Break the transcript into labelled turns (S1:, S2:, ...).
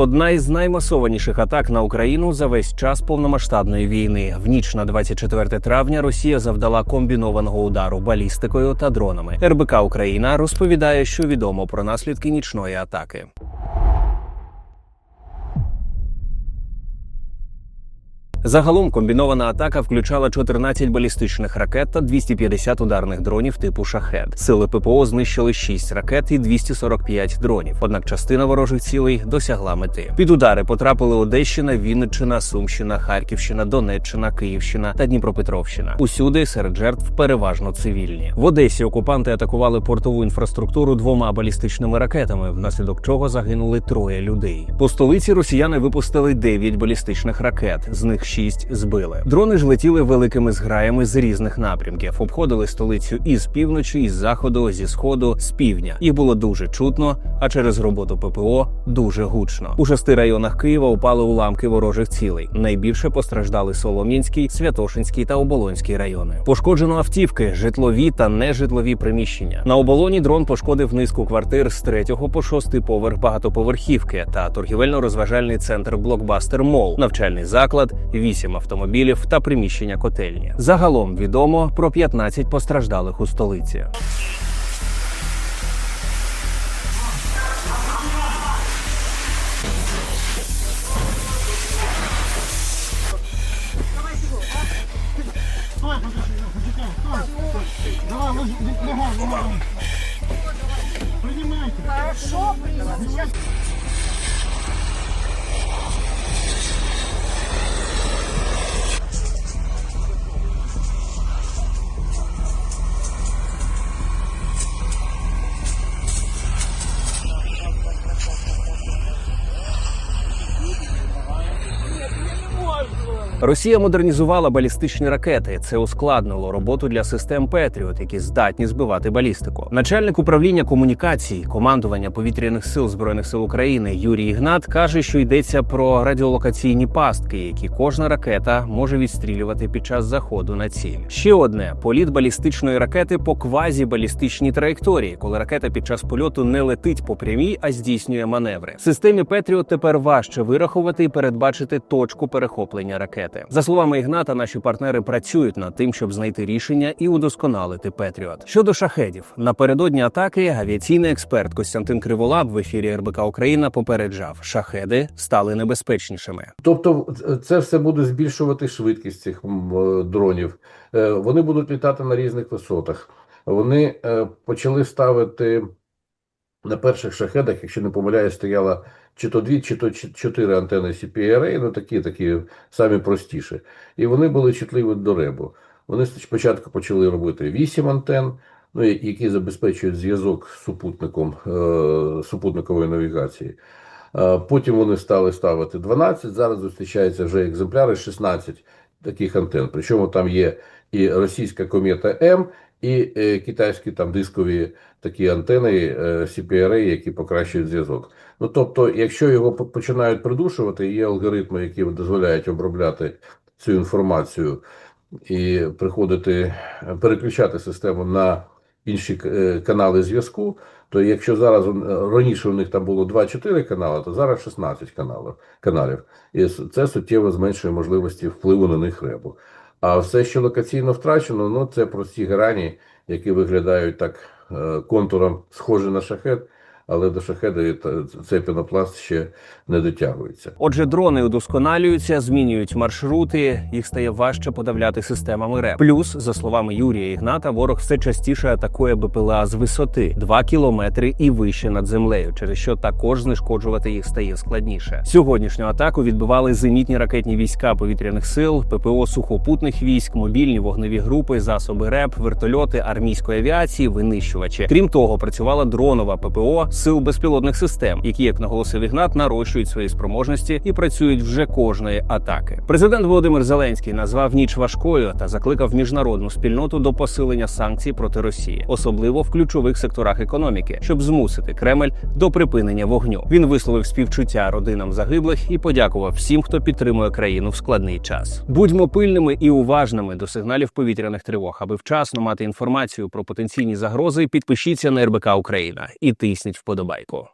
S1: Одна із наймасованіших атак на Україну за весь час повномасштабної війни. В ніч на 24 травня Росія завдала комбінованого удару балістикою та дронами. РБК Україна розповідає, що відомо про наслідки нічної атаки. Загалом комбінована атака включала 14 балістичних ракет та 250 ударних дронів типу шахет. Сили ППО знищили 6 ракет і 245 дронів. Однак частина ворожих цілей досягла мети. Під удари потрапили Одещина, Вінниччина, Сумщина, Харківщина, Донеччина, Київщина та Дніпропетровщина. Усюди серед жертв переважно цивільні. В Одесі окупанти атакували портову інфраструктуру двома балістичними ракетами, внаслідок чого загинули троє людей. По столиці росіяни випустили 9 балістичних ракет. З них 6 збили. Дрони ж летіли великими зграями з різних напрямків, обходили столицю із півночі, із заходу, зі сходу, з півдня. Їх було дуже чутно, а через роботу ППО дуже гучно. У шести районах Києва упали уламки ворожих цілей. Найбільше постраждали Солом'янський, Святошинський та Оболонський райони. Пошкоджено автівки, житлові та нежитлові приміщення. На оболоні дрон пошкодив низку квартир з третього по шостий поверх багатоповерхівки та торгівельно-розважальний центр Блокбастер Мол, навчальний заклад, вісім автомобілів та приміщення котельні. Загалом відомо про 15 постраждалих у столиці.
S2: Стой, подожди, почекай,
S1: Росія модернізувала балістичні ракети. Це ускладнило роботу для систем Петріот, які здатні збивати балістику. Начальник управління комунікацій командування повітряних сил збройних сил України Юрій Ігнат каже, що йдеться про радіолокаційні пастки, які кожна ракета може відстрілювати під час заходу на ціль. Ще одне політ балістичної ракети по квазібалістичній траєкторії, коли ракета під час польоту не летить по прямій, а здійснює маневри. Системі Петріот тепер важче вирахувати і передбачити точку перехоплення ракети. За словами Ігната, наші партнери працюють над тим, щоб знайти рішення і удосконалити Петріот. Щодо шахедів, напередодні атаки авіаційний експерт Костянтин Криволап в ефірі РБК Україна попереджав, шахеди стали небезпечнішими.
S3: Тобто, це все буде збільшувати швидкість цих е, дронів. Е, Вони будуть літати на різних висотах. Вони е, почали ставити на перших шахедах, якщо не помиляюсь, стояла чи то дві, чи то чотири антени CPRA, ну такі, такі самі простіші. І вони були чутливі до ребу. Вони спочатку почали робити вісім антен, ну, які забезпечують зв'язок з супутником е, супутникової навігації. Е, Потім вони стали ставити 12, зараз зустрічаються вже екземпляри 16 таких антен. Причому там є і російська комета М, і е, китайські там дискові такі антени е, CPRA, які покращують зв'язок. Ну тобто, якщо його починають придушувати, є алгоритми, які дозволяють обробляти цю інформацію і приходити, е, переключати систему на інші канали зв'язку, то якщо зараз раніше у них там було 2-4 канали, то зараз 16 каналів, каналів. І це суттєво зменшує можливості впливу на них ребу. А все, що локаційно втрачено, ну це прості грані, які виглядають так е, контуром схожі на шахет, але до шахеда цей пенопласт ще не дотягується.
S1: Отже, дрони удосконалюються, змінюють маршрути, їх стає важче подавляти системами РЕП. Плюс, за словами Юрія Ігната, ворог все частіше атакує БПЛА з висоти 2 кілометри і вище над землею, через що також знешкоджувати їх стає складніше. Сьогоднішню атаку відбивали зенітні ракетні війська повітряних сил, ППО сухопутних військ, мобільні вогневі групи, засоби РЕП, вертольоти армійської авіації, винищувачі. Крім того, працювала дронова ППО сил безпілотних систем, які, як наголосив Ігнат, нарощують свої спроможності і працюють вже кожної атаки. Президент Володимир Зеленський назвав ніч важкою та закликав міжнародну спільноту до посилення санкцій проти Росії, особливо в ключових секторах економіки, щоб змусити Кремль до припинення вогню. Він висловив співчуття родинам загиблих і подякував всім, хто підтримує країну в складний час. Будьмо пильними і уважними до сигналів повітряних тривог, аби вчасно мати інформацію про потенційні загрози. Підпишіться на РБК Україна і тисніть вподобайку.